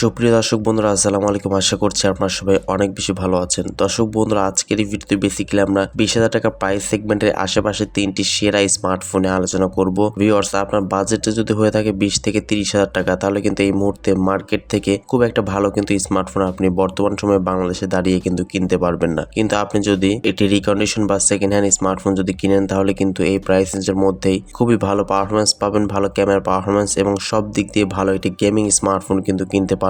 সুপ্রিয় দর্শক বন্ধুরা, আসসালামু আলাইকুম। আশা করছি আপনারা সবাই অনেক বেশি ভালো আছেন। দর্শক বন্ধুরা, আজকের এই ভিডিওতে বেসিক্যালি আমরা বিশ হাজার টাকা প্রাইস সেগমেন্টের আশেপাশে তিনটি সেরা স্মার্টফোনে আলোচনা করব। ভিউয়ার্স আপনার বাজেটটা যদি হয়ে থাকে বিশ থেকে তিরিশ হাজার টাকা, তাহলে কিন্তু এই মুহূর্তে মার্কেট থেকে খুব একটা ভালো কিন্তু স্মার্টফোন আপনি বর্তমান সময়ে বাংলাদেশে দাঁড়িয়ে কিন্তু কিনতে পারবেন না। কিন্তু আপনি যদি এটি রিকন্ডিশন বা সেকেন্ড হ্যান্ড স্মার্টফোন যদি কিনেন, তাহলে কিন্তু এই প্রাইস রেঞ্জের মধ্যেই খুবই ভালো পারফরমেন্স পাবেন, ভালো ক্যামেরা পারফরমেন্স এবং সব দিক দিয়ে ভালো একটি গেমিং স্মার্টফোন কিন্তু কিনতে পারবেন।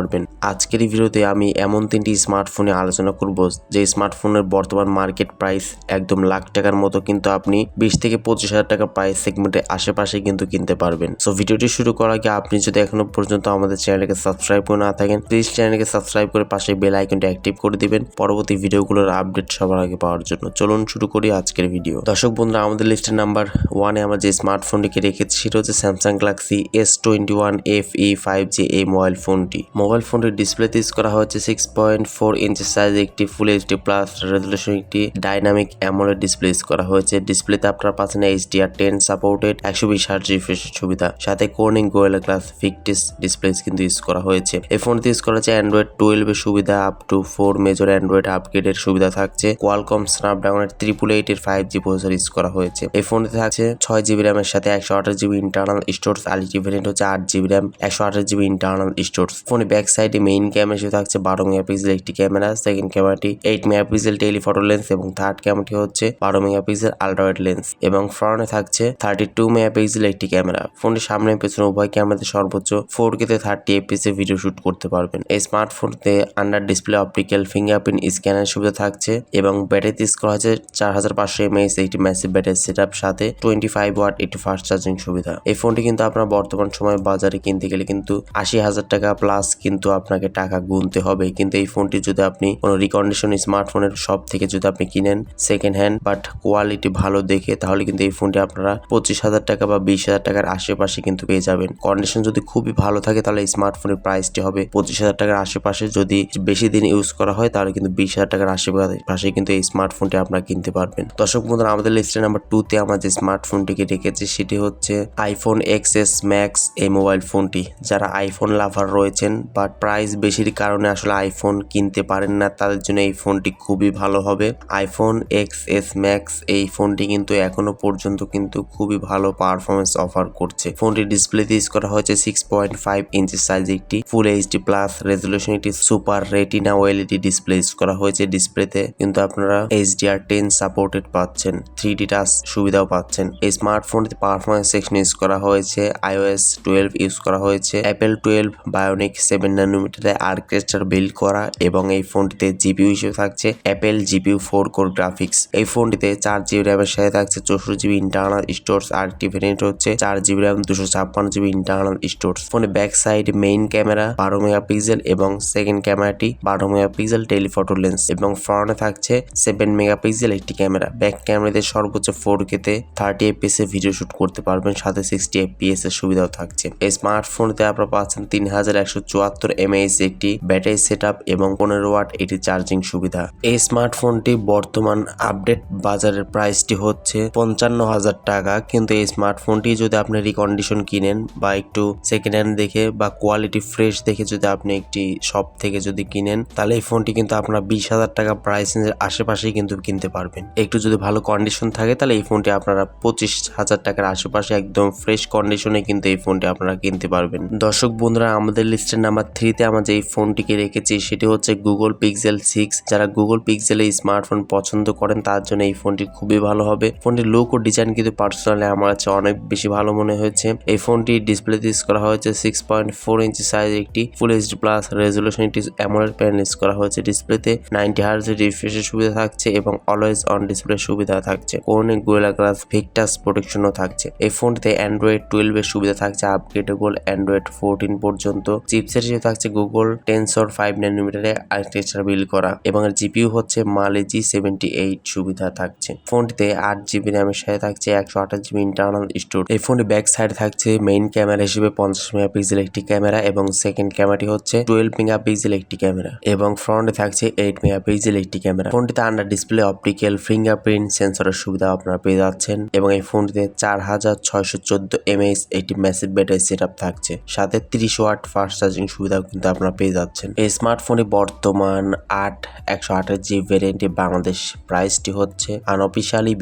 আজকের এই ভিডিওতে আমি এমন তিনটি স্মার্টফোনে আলোচনা করব, যে স্মার্টফোনের বর্তমান মার্কেট প্রাইস একদম লাখ টাকার মতো কিন্তু আপনি বিশ থেকে পঁচিশ হাজার টাকা প্রাইস সেগমেন্টের আশেপাশে কিন্তু কিনতে পারবেন। সো ভিডিওটি শুরু করার আগে আপনি যদি এখনও পর্যন্ত আমাদের চ্যানেলকে সাবস্ক্রাইব করে না থাকেন প্লিজ চ্যানেলকে সাবস্ক্রাইব করে পাশে বেল আইকনটি অ্যাক্টিভ করে দিবেন পরবর্তী ভিডিওগুলোর আপডেট সবার আগে পাওয়ার জন্য। চলুন শুরু করি আজকের ভিডিও দর্শক বন্ধুরা, আমাদের লিস্টের নাম্বার ওয়ানে আমরা যে স্মার্টফোনটিকে রেখেছি, সেটা হচ্ছে Samsung Galaxy S twenty one F E five G এই মোবাইল ফোনটি মোবাইল ফোনটির ডিসপ্লেতে ইউজ করা হয়েছে six point four inch size একটি ফুল এইচডি প্লাস রেজলিউশন একটি ডাইনামিক অ্যামোলেড ডিসপ্লে ইউজ করা হয়েছে। ডিসপ্লেতে আপনারা পাচ্ছেন এইচডিআর টেন সাপোর্টেড একশো বিশ হার্জ রিফ্রেশ সুবিধা। সাথে Corning gorilla glass Victus displays কিন্তু ইউজ করা হয়েছে। এই ফোনটি ইউজ করা হয়েছে অ্যান্ড্রয়েড টুয়েলভের সুবিধা up to four major Android আপগ্রেডের সুবিধা থাকছে। কোয়ালকম স্ন্যাপড্রাগনের ট্রিপল এইট এর ফাইভ জি প্রসেসর ইউজ করা হয়েছে। এই ফোনটিতে থাকছে ছয় জিবি র্যামের সাথে একশো আঠাশ জিবি ইন্টারনাল স্টোরেজ আলিটি ভেরিয়েন্ট হচ্ছে আট জিবি র্যাম একশো আঠাশ জিবি ইন্টারনাল স্টোরেজ ফোনে ব্যাক সাইডে মেইন ক্যামেরা হিসেবে থাকছে, বারো মেগাপিক্সেল একটি ক্যামেরা সেকেন্ড ক্যামেরাটি এইট মেগাপিক্সেল টেলিফটো লেন্স এবং থার্ড ক্যামেরাটি হচ্ছে বারো মেগাপিক্সেল আলট্রাওয়েড লেন্স এবং ফ্রন্টে থাকছে থার্টি টু মেগাপিক্সেল একটি ক্যামেরা ফোনটি সামনে পেছনে উভয় ক্যামেরাতে সর্বোচ্চ ফোর কেতে থার্টি এফপিএস এ ভিডিও শুট করতে পারবেন। এই স্মার্টফোনতে আন্ডার ডিসপ্লে অপটিক্যাল ফিঙ্গারপ্রিন্ট স্ক্যানের সুবিধা থাকছে এবং ব্যাটারিতে ইউজ করা হয়েছে চার হাজার পাঁচশো এমএএস একটি ম্যাসিভ ব্যাটারি সেট সাথে টোয়েন্টি ফাইভ ওয়াট একটি ফাস্ট চার্জিং সুবিধা। এই ফোনটি কিন্তু আপনার বর্তমান সময়ে বাজারে কিনতে গেলে কিন্তু আশি হাজার টাকা প্লাস কিন্তু আপনাকে টাকা গুনতে হবে। কিন্তু এই ফোনটি যদি আপনি কোনো রিকন্ডিশন স্মার্টফোনের শপ থেকে যদি আপনি কিনেন সেকেন্ড হ্যান্ড বাট কোয়ালিটি ভালো দেখে, তাহলে কিন্তু এই ফোনটি আপনারা পঁচিশ হাজার টাকা বা বিশ হাজার টাকার আশেপাশে কিন্তু পেয়ে যাবেন। কন্ডিশন যদি খুবই ভালো থাকে, তাহলে স্মার্টফোনের প্রাইসটি হবে পঁচিশ হাজার টাকার আশেপাশে। যদি বেশি দিন ইউজ করা হয়, তাহলে কিন্তু বিশ হাজার টাকার আশেপাশে কিন্তু এই স্মার্টফোনটি আপনারা কিনতে পারবেন। দর্শক বন্ধুরা, আমাদের লিস্টের নাম্বার টুতে আমরা যে স্মার্টফোনটিকে রেখেছি, সেটি হচ্ছে আইফোন এক্স এস ম্যাক্স এই মোবাইল ফোনটি যারা আইফোন লাভার রয়েছেন বাট প্রাইস বেশির কারণে আসলে আইফোন কিনতে পারেন না। তাদের জন্য এই ফোনটি খুবই ভালো হবে। আইফোন এক্স এস ম্যাক্স এই ফোনটি কিন্তু এখনও পর্যন্ত কিন্তু খুবই ভালো পারফরমেন্স অফার করছে। ফোনটি ডিসপ্লেতে ইউজ করা হয়েছে six point five inch size একটি। ফুল এইচডি প্লাস রেজলিউশন একটি super retina OLED display use করা হয়েছে। ডিসপ্লেতে কিন্তু আপনারা এইচডিআর টেন সাপোর্টেড পাচ্ছেন। থ্রি ডি টাচ সুবিধাও পাচ্ছেন। এই স্মার্টফোনটিতে পারফরমেন্স সেকশন ইউজ করা হয়েছে। আইওএস টুয়েলভ ইউজ করা হয়েছে। অ্যাপেল টুয়েলভ বায়োনিক সেভেন নানোমিটারে আর্কেস্টার বিল্ড করা এবং এই ফোনটিতে জিপিউ হিসেবে থাকছে Apple GPU four core graphics এই ফোনটিতে চার জিবি র্যামের সাথে থাকছে চৌষট্টি জিবি ইন্টারনাল স্টোরস আর একটি ভেরিয়েন্ট হচ্ছে চার জিবি র্যাম দুশো ছাপ্পান্ন জিবি ইন্টারনাল স্টোরস ফোনে ব্যাক সাইড মেইন ক্যামেরা বারো মেগাপিক্সেল এবং সেকেন্ড ক্যামেরাটি বারো মেগাপিক্সেল টেলিফটো লেন্স এবং ফ্রন্টে থাকছে সেভেন মেগাপিক্সেল একটি ক্যামেরা ব্যাক ক্যামেরাতে সর্বোচ্চ ফোর কেতে থার্টি এফপিএস এ ভিডিও শুট করতে পারবেন, সাথে সিক্সটি এফপিএস এর সুবিধাও থাকছে। এই স্মার্টফোনতে আপনারা পাচ্ছেন তিন হাজার একশো চুয়াত্তর এমএএস একটি ব্যাটারি সেট এবং পনেরো ওয়াট এটি চার্জিং সুবিধা। এই স্মার্টফোনটি বর্তমান আপডেট বাজারের প্রাইসটি হচ্ছে পঞ্চান্ন হাজার টাকা, কিন্তু এই স্মার্টফোনটি যদি আপনি রিকন্ডিশন কিনেন বা একটু সেকেন্ড হ্যান্ড দেখে বা কোয়ালিটি ফ্রেশ দেখে যদি আপনি একটি শপ থেকে যদি কিনেন, তাহলে এই ফোনটি কিন্তু আপনার বিশ হাজার টাকা প্রাইস আশেপাশেই কিন্তু কিনতে পারবেন। একটু যদি ভালো কন্ডিশন থাকে, তাহলে এই ফোনটি আপনারা পঁচিশ হাজার টাকার আশেপাশে একদম ফ্রেশ কন্ডিশনে কিন্তু এই ফোনটি আপনারা কিনতে পারবেন। দর্শক, বন্ধুরা, আমাদের লিস্টের নাম্বার থ্রিতে আমরা যে ফোনটিকে রেখেছি, সেটি হচ্ছে গুগল পিক্সেল সিক্স যারা গুগল পিক্সেলে স্মার্টফোন পছন্দ করেন, তার জন্য এই ফোনটি খুবই ভালো হবে। ফোনটির লুক ও ডিজাইন কিন্তু পার্সোনালি আমার কাছে অনেক বেশি ভালো মনে হয়েছে। এই ফোনটি ডিসপ্লেতে ইউজ করা হয়েছে six point four inch size একটি ফুল এইচডি প্লাস রেজলিউশন একটি অ্যামোলেড প্যানেল ইউজ করা হয়েছে ডিসপ্লেতে নাইনটি হার্জ রিফ্রেশের সুবিধা থাকছে এবং অলওয়েজ অন ডিসপ্লে সুবিধা থাকছে। কোনে গোয়েলা গ্লাস ভিক্টাস প্রোটেকশনও থাকছে। এই ফোনটিতে অ্যান্ড্রয়েড টুয়েলভ এর সুবিধা থাকছে আপগ্রেডেবল অ্যান্ড্রয়েড ফোরটিন পর্যন্ত। চিপসের হিসেবে থাকছে গুগল টেনসর ফাইভ নানোমিটারে আর্কিটেকচার বিল করা এবং এর জিপিইউ হচ্ছে মালে জি সেভেন্টি এইট সুবিধা থাকছে। ফোনটিতে আট জিবি র্যামের সাথে থাকছে একশো আঠাশ জিবি ইন্টারনাল স্টোর এই ফোনে ব্যাক সাইড থাকছে মেইন ক্যামেরা হিসেবে পঞ্চাশ মেগা মেগাপিক্সেল একটি ক্যামেরা এবং সেকেন্ড ক্যামেরাটি হচ্ছে টুয়েলভ মেগাপিক্সেল একটি ক্যামেরা এবং ফ্রন্টে থাকছে এইট মেগা মেগাপিক্সেল একটি ক্যামেরা ফোনটিতে আন্ডার ডিসপ্লে অপটিক্যাল ফিঙ্গারপ্রিন্ট সেন্সরের সুবিধা আপনারা পেয়ে যাচ্ছেন এবং এই ফোনটিতে চার হাজার ছয়শো চোদ্দ এমএএস একটি ম্যাসিভ ব্যাটারি সেট আপ থাকছে। সাথে তিরিশ ওয়াট ফাস্ট চার্জিং সুবিধাও কিন্তু আপনারা পেয়ে যাচ্ছেন। এই স্মার্টফোনে বর্তমান আট, একশো আটের যে ভ্যারিয়েন্টে বাংলাদেশ প্রাইসটি হচ্ছে। আনঅফিসিয়ালি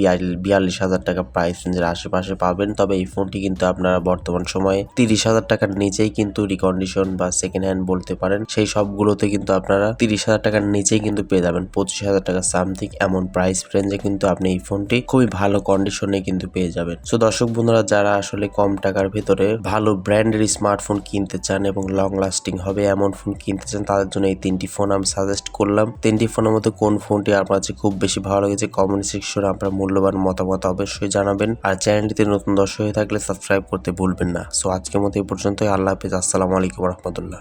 বিয়াল্লিশ হাজার টাকা প্রাইস রেঞ্জের আশেপাশে পাবেন। তবে এই ফোনটি কিন্তু আপনারা বর্তমান সময়ে তিরিশ হাজার টাকার নিচেই কিন্তু রিকন্ডিশন বা সেকেন্ড হ্যান্ড বলতে পারেন। সেই সবগুলোতে কিন্তু আপনারা তিরিশ হাজার টাকার নিচেই কিন্তু পেয়ে যাবেন। পঁচিশ হাজার টাকা সামথিং এমন প্রাইস রেঞ্জে কিন্তু আপনি এই ফোনটি খুবই ভালো কন্ডিশনে কিন্তু পেয়ে যাবেন। সো দর্শক বন্ধুরা, যারা আসলে কম টাকার ভেতরে ভালো ব্র্যান্ডের স্মার্টফোন কিনতে চান এবং লং লাস্টিং হবে এমন ফোন কিনতে চান তাদের জন্য এই তিনটি ফোন আমি সাজেস্ট করলাম। তিনটি ফোনের মধ্যে কোন ফোনটি আপনার কাছে খুব বেশি ভালো লেগেছে কমেন্ট সেকশনে আপনার মূল্যবান মতামত অবশ্যই জানাবেন। আর চ্যানেলটিতে নতুন দর্শক হয়ে থাকলে সাবস্ক্রাইব করতে ভুলবেন না। সো আজকের মতো এই পর্যন্তই। আল্লাহ হাফিজ। আসসালামু আলাইকুম রহমতুল্লাহ।